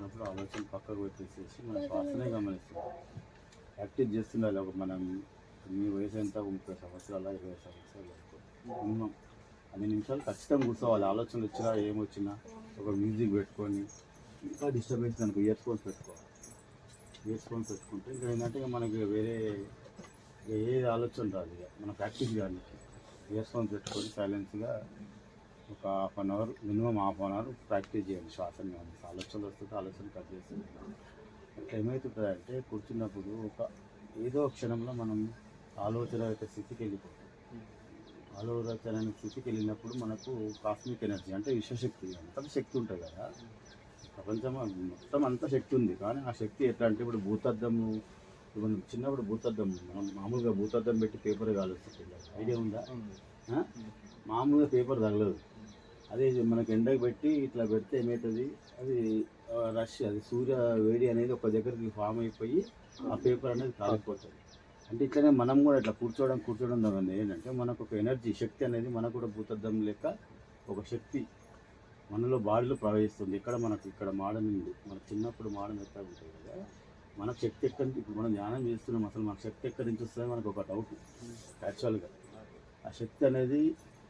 ఆలోచన ఆలోచన పక్కకు పెట్టేసేసి మన శ్వాసనే గమనిస్తున్నాం. యాక్టివ్ చేస్తుండాలి ఒక మనం మీ వయసు ఎంత? ఒక ముప్పై సంవత్సరాల? ఇరవై సంవత్సరాలు? మినిమం అన్ని నిమిషాలు ఖచ్చితంగా కూర్చోవాలి. ఆలోచనలు వచ్చినా ఏమొచ్చినా ఒక మ్యూజిక్ పెట్టుకొని ఇంకా డిస్టర్బెన్స్ అనుకో ఇయర్ ఫోన్స్ పెట్టుకోవాలి. ఇయర్ ఫోన్స్ పెట్టుకుంటే ఇంకా ఏంటంటే ఇక మనకి వేరే ఏ ఆలోచన రాదు ఇక. మన ప్రాక్టీస్ కానీ ఇయర్ ఫోన్స్ పెట్టుకొని సైలెన్స్గా ఒక half an hour minimum half an hour practice చేయండి శ్వాసని కానీ ఆలోచనలు వస్తుంటే ఆలోచన కట్ చేసి. అట్లా ఏమవుతుంది అంటే కూర్చున్నప్పుడు ఒక ఏదో క్షణంలో మనం ఆలోచన యొక్క స్థితికి వెళ్ళిపోతాం. ఆలోచన స్థితికి వెళ్ళినప్పుడు మనకు కాస్మిక్ ఎనర్జీ అంటే విశ్వశక్తి అంత శక్తి ఉంటుంది కదా. ప్రపంచం మొత్తం అంత శక్తి ఉంది కానీ ఆ శక్తి ఎట్లా అంటే ఇప్పుడు భూతద్దము ఇప్పుడు మనం చిన్నప్పుడు భూతద్దం మనం మామూలుగా భూతద్దం పెట్టి పేపర్ కాలుస్తుంది ఐడియా ఉందా? మామూలుగా పేపర్ తగలదు. అదే మనకి ఎండకు పెట్టి ఇట్లా పెడితే ఏమవుతుంది? అది రష్ అది సూర్య వేడి అనేది ఒక దగ్గరికి ఫామ్ అయిపోయి ఆ పేపర్ అనేది కాలిపోతుంది. అంటే ఇట్లనే మనం కూడా ఇట్లా కూర్చోవడం కూర్చోవడం ద్వారా ఏంటంటే మనకు ఒక ఎనర్జీ శక్తి అనేది మనకు కూడా భూతద్దం లెక్క ఒక శక్తి మనలో బాడీలో ప్రవహిస్తుంది. ఇక్కడ మనకు ఇక్కడ మాడని ఉంది? మన చిన్నప్పుడు మాడం ఎట్లా ఉంటుంది కదా? మనకు శక్తి ఎక్కడి నుంచి ఇప్పుడు మనం ధ్యానం చేస్తున్నాం అసలు మనకు శక్తి ఎక్కడి నుంచి వస్తుంది? మనకు ఒక డౌట్ యాక్చువల్గా ఆ శక్తి అనేది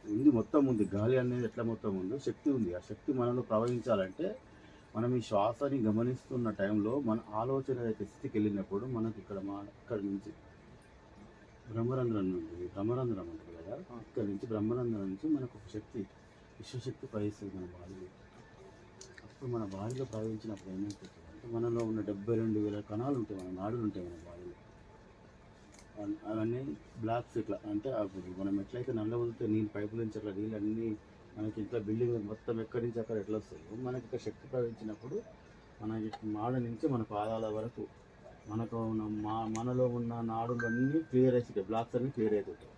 ఉంది మొత్తం ఉంది. గాలి అనేది ఎట్లా మొత్తం ఉందో శక్తి ఉంది. ఆ శక్తి మనలో ప్రవహించాలంటే మనం ఈ శ్వాసని గమనిస్తున్న టైంలో మన ఆలోచన యొక్క స్థితికి వెళ్ళినప్పుడు మనకి ఇక్కడ మా ఇక్కడ నుంచి బ్రహ్మరంధ్రం నుండి బ్రహ్మరంధ్రం ఉంటుంది కదా ఇక్కడ నుంచి బ్రహ్మరంధ్రం నుంచి మనకు ఒక శక్తి విశ్వశక్తి ప్రవహిస్తుంది మన బాడీలో. అప్పుడు మన బాడీలో ప్రవహించినప్పుడు ఏమైపోతుంది అంటే మనలో ఉన్న డెబ్బై రెండు వేల కణాలు ఉంటాయి మన నాడులు ఉంటాయి మన అవ- అవన్నీ బ్లాక్స్ ఇట్లా అంటే మనం ఎట్లయితే నల్ల వదిలితే నీళ్ళు పైపు నుంచి అట్లా నీళ్ళు అన్నీ మనకి ఇట్లా బిల్డింగ్ మొత్తం ఎక్కడి నుంచి అక్కడ ఎట్లా వస్తాయో మనకి ఇక్కడ శక్తి ప్రవహించినప్పుడు మనకి మాడ నుంచి మన పాదాల వరకు మనకు ఉన్న మా మనలో ఉన్న నాడులన్నీ క్లియర్ అవుతాయి బ్లాక్స్ అన్నీ క్లియర్ అవుతుంటాయి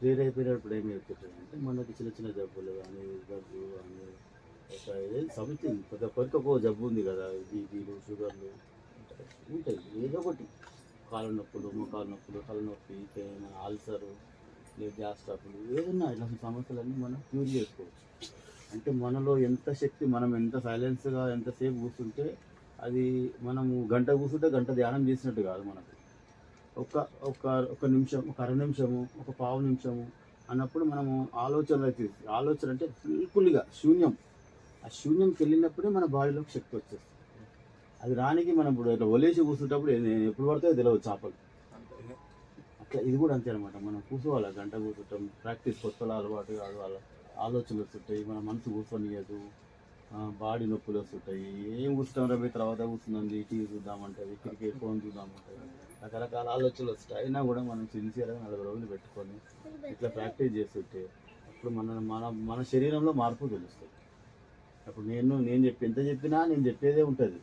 క్లియర్ అయిపోయినప్పుడు ఏమి అవుతుంటాయి అంటే మనకి చిన్న చిన్న జబ్బులు కానీ జబ్బు కానీ ఒక సంథింగ్ పెద్ద కొరిక ఒక జబ్బు ఉంది కదా బీపీలు షుగర్లు ఉంటాయి. ఏదో ఒకటి. కాళ్ళ నొప్పులు మోకాలు నొప్పులు తలనొప్పి ఇంకేమైనా ఆల్సరు లేదు గ్యాస్ ట్రబుల్ ఏదన్నా ఇలాంటి సమస్యలన్నీ మనం క్యూర్ చేసుకోవచ్చు. అంటే మనలో ఎంత శక్తి మనం ఎంత సైలెన్స్గా ఎంతసేపు కూర్చుంటే అది మనము గంట కూర్చుంటే గంట ధ్యానం చేసినట్టు కాదు మనకు. ఒక ఒక ఒక నిమిషం ఒక అర నిమిషము ఒక పావు నిమిషము అన్నప్పుడు మనము ఆలోచనలు అయితే ఆలోచన అంటే ఫుల్ఫుల్గా శూన్యం. ఆ శూన్యంకి వెళ్ళినప్పుడే మన బాడీలోకి శక్తి వచ్చేస్తుంది. అది రానికి మనం ఇప్పుడు ఇట్లా ఒలేసి కూర్చుంటప్పుడు ఎప్పుడు పడితే తెలియదు చేపలు. అట్లా ఇది కూడా అంతే అనమాట మనం కూర్చోవాలి గంట కూర్చుంటాం ప్రాక్టీస్ కొత్తలో అలవాటు కాదు వాళ్ళ ఆలోచనలు వస్తుంటాయి మన మనసు కూర్చొనియదు బాడీ నొప్పులు వస్తుంటాయి. ఏం కూర్చుంటాం రేపు తర్వాత కూర్చుంది టీవీ చూద్దామంటుంది క్రికెట్ ఫోన్ చూద్దామంటుంది. రకరకాల ఆలోచనలు వస్తాయి. అయినా కూడా మనం సిన్సియర్గా నలభై రోజులు పెట్టుకొని ఇట్లా ప్రాక్టీస్ చేస్తుంటే అప్పుడు మన మన మన శరీరంలో మార్పు తెలుస్తుంది. అప్పుడు నేను నేను చెప్పి ఎంత చెప్పినా నేను చెప్పేదే ఉంటుంది.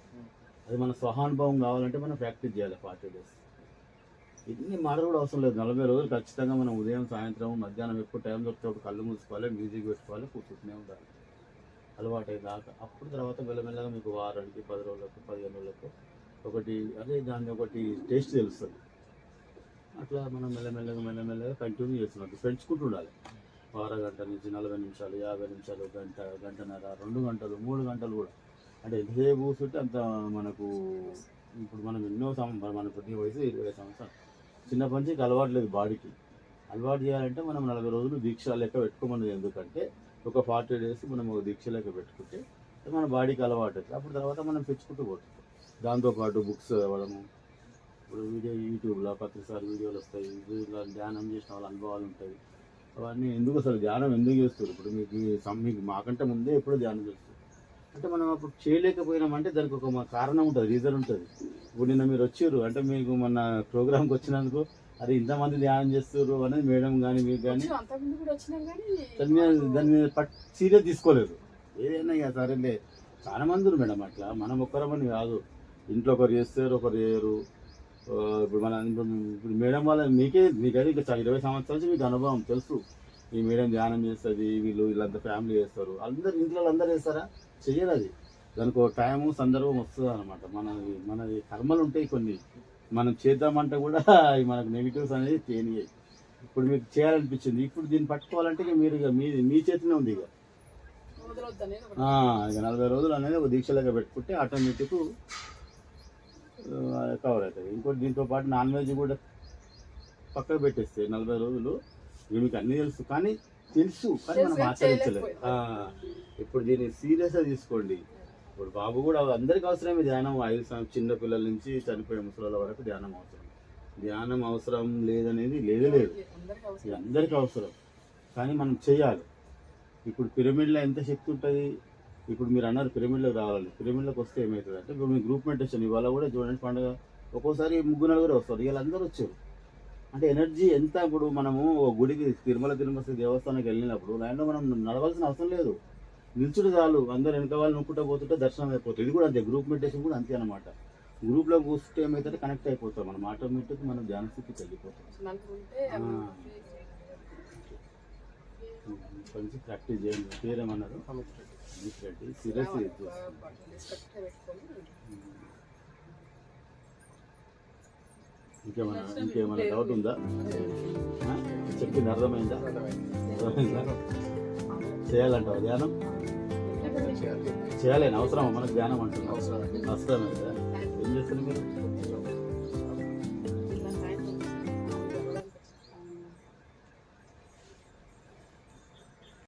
అది మన స్వహానుభవం కావాలంటే మనం ప్రాక్టీస్ చేయాలి ఫార్టీ డేస్. ఇన్ని మాటలు కూడా అవసరం లేదు. నలభై రోజులు ఖచ్చితంగా మనం ఉదయం సాయంత్రం మధ్యాహ్నం ఎప్పుడు టైం దొరికినప్పుడు కళ్ళు మూసుకోవాలి మ్యూజిక్ పెట్టుకోవాలి కూర్చుంటూనే ఉండాలి. అలవాటు దాకా అప్పుడు తర్వాత మెల్లమెల్లగా మీకు వారానికి పది రోజులకు పదిహేను రోజులకు ఒకటి అదే దాన్ని ఒకటి టేస్ట్ తెలుస్తుంది. అట్లా మనం మెల్లమెల్లగా మెల్లమెల్లగా కంటిన్యూ చేస్తున్నట్టు పెంచుకుంటూ ఉండాలి. వార గంట నుంచి నలభై నిమిషాలు యాభై నిమిషాలు గంట గంటన్నర రెండు గంటలు మూడు గంటలు కూడా. అంటే ఎంతసేపు కూర్చుంటే అంత మనకు ఇప్పుడు మనం ఎన్నో సంవత్సరం మన ప్రతి వయసు ఇరవై సంవత్సరాలు. చిన్నప్పటి నుంచి అలవాటు లేదు బాడీకి. అలవాటు చేయాలంటే మనం నలభై రోజులు దీక్ష లెక్క పెట్టుకోమన్నది ఎందుకంటే ఒక ఫార్టీ డేస్ మనం ఒక దీక్ష లెక్క పెట్టుకుంటే మన బాడీకి అలవాటు అవుతుంది. అప్పుడు తర్వాత మనం పెంచుకుంటూ పోతుంది దాంతోపాటు బుక్స్ చదవడము. ఇప్పుడు వీడియో యూట్యూబ్లో ప్రతిసారి వీడియోలు వస్తాయి. వీడియోలో ధ్యానం చేసిన వాళ్ళ అనుభవాలు ఉంటాయి. అవన్నీ ఎందుకు అసలు ధ్యానం ఎందుకు చేస్తారు ఇప్పుడు మీకు మీకు మాకంటే ముందే ఎప్పుడో ధ్యానం చేస్తారు అంటే మనం అప్పుడు చేయలేకపోయినామంటే దానికి ఒక కారణం ఉంటుంది రీజన్ ఉంటుంది. ఇప్పుడు నిన్న మీరు వచ్చారు అంటే మీకు మన ప్రోగ్రామ్కి వచ్చినందుకు అది ఇంతమంది ధ్యానం చేస్తారు అనేది మేడం కానీ మీకు కానీ దాని మీద దాని మీద పట్ సీరియస్ తీసుకోలేదు. ఏదైనా ఇక సరేలే చాలా మంది ఉన్నారు మేడం అట్లా. మనం ఒక్కరమని కాదు. ఇంట్లో ఒకరు చేస్తారు ఒకరు చేయరు. ఇప్పుడు మన ఇప్పుడు మేడం వాళ్ళ మీకే మీకైతే ఇక ఇరవై సంవత్సరాల నుంచి మీకు అనుభవం తెలుసు. ఈ మేడం ధ్యానం చేస్తుంది వీళ్ళు వీళ్ళంతా ఫ్యామిలీ చేస్తారు. అందరు ఇంట్లో అందరు చేస్తారా? చెయ్యరు అది. దానికి ఒక టైము సందర్భం వస్తుంది అనమాట మన మనది కర్మలు ఉంటాయి కొన్ని. మనం చేద్దామంటే కూడా మనకు నెగిటివ్స్ అనేది తేనియాయి. ఇప్పుడు మీకు చేయాలనిపించింది. ఇప్పుడు దీన్ని పట్టుకోవాలంటే ఇక మీరు ఇక మీ మీ చేతిలో ఉంది ఇక. ఇక నలభై రోజులు అనేది ఒక దీక్షలాగా పెట్టుకుంటే ఆటోమేటిక్ కవర్ అవుతుంది ఇంకోటి దీంతో పాటు నాన్ వెజ్ కూడా పక్కకు పెట్టేస్తే నలభై రోజులు మీకు అన్నీ తెలుసు. కానీ తెలుసు కానీ మనం ఆచరించలేదు ఇప్పుడు దీన్ని సీరియస్గా తీసుకోండి. ఇప్పుడు బాబు కూడా అందరికి అవసరమే ధ్యానం. ఐదు సం- చిన్న పిల్లల నుంచి చనిపోయే ముసలి వరకు ధ్యానం అవసరం. ధ్యానం అవసరం లేదనేది లేదు లేదు. అందరికీ అవసరం. ఇది అందరికీ అవసరం. కానీ మనం చేయాలి. ఇప్పుడు పిరమిడ్లో ఎంత శక్తి ఉంటుంది? ఇప్పుడు మీరు అన్నారు పిరమిడ్లోకి రావాలని పిరమిడ్లోకి వస్తే ఏమవుతుంది అంటే ఇప్పుడు మీ గ్రూప్ మెడిటేషన్ ఇవాళ కూడా చూడండి పండుగ. ఒక్కోసారి ముగ్గురు నలుగురు వస్తారు. వీళ్ళందరూ వచ్చారు. అంటే ఎనర్జీ ఎంత ఇప్పుడు మనము ఓ గుడికి తిరుమల తిరుమల దేవస్థానానికి వెళ్ళినప్పుడు లైన్లో మనం నడవాల్సిన అవసరం లేదు. నిల్చుడు చాలు అందరు వెనక వాళ్ళు నొక్కుంటూ పోతుంటే దర్శనం అయిపోతుంది. ఇది కూడా అంతే గ్రూప్ మెడిటేషన్ కూడా అంతే అనమాట గ్రూప్లో కూర్చుంటే ఏమవుతుంటే కనెక్ట్ అయిపోతాం. మనం ఆటోమేటిక్ మనం ధ్యాన స్థితికి వెళ్ళిపోతాం ప్రాక్టీస్ చేయండి. పేరేమన్నారు? అమిత్ ఇంకేమన్నా ఇంకేమన్నా డౌట్ ఉందా? చెప్పింది అర్థమైందా? అర్థమైందా? చేయాలంటావు ధ్యానం? చేయాలని అవసరం మనకు ధ్యానం అంటున్నాం అవసరమే కదా ఏం చేస్తారు మీరు?